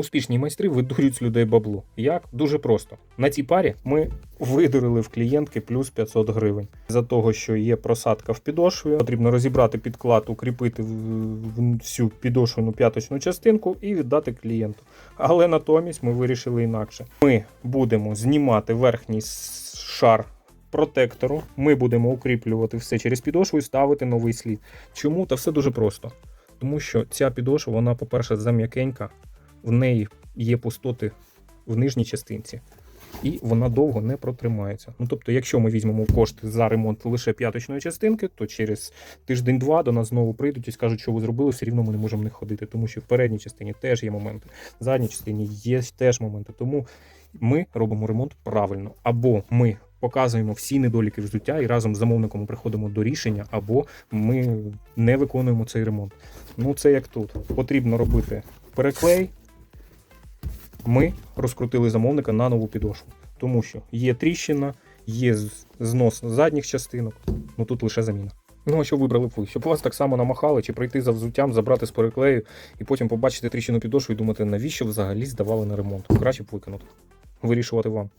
Успішні майстри видурюють з людей бабло. Як? Дуже просто. На цій парі ми видурили в клієнтки плюс 500 гривень. За того, що є просадка в підошві, потрібно розібрати підклад, укріпити всю підошвену п'яточну частинку і віддати клієнту. Але натомість ми вирішили інакше. Ми будемо знімати верхній шар протектору, ми будемо укріплювати все через підошву і ставити новий слід. Чому? Та все дуже просто. Тому що ця підошва, вона, по-перше, зам'якенька, в неї є пустоти в нижній частинці, і вона довго не протримається. Ну тобто, якщо ми візьмемо кошти за ремонт лише п'яточної частинки, то через тиждень-два до нас знову прийдуть і скажуть, що ви зробили, все рівно ми не можемо в них ходити, тому що в передній частині теж є моменти, в задній частині є теж моменти. Тому ми робимо ремонт правильно, або ми. Показуємо всі недоліки взуття і разом з замовником приходимо до рішення, або ми не виконуємо цей ремонт. Ну, це як тут. Потрібно робити переклей. Ми розкрутили замовника на нову підошву, тому що є тріщина, є знос задніх частинок, ну тут лише заміна. Ну, а що вибрали б ви? Щоб вас так само намахали, чи прийти за взуттям, забрати з переклею і потім побачити тріщину підошву і думати, навіщо взагалі здавали на ремонт? Краще б викинути. Вирішувати вам.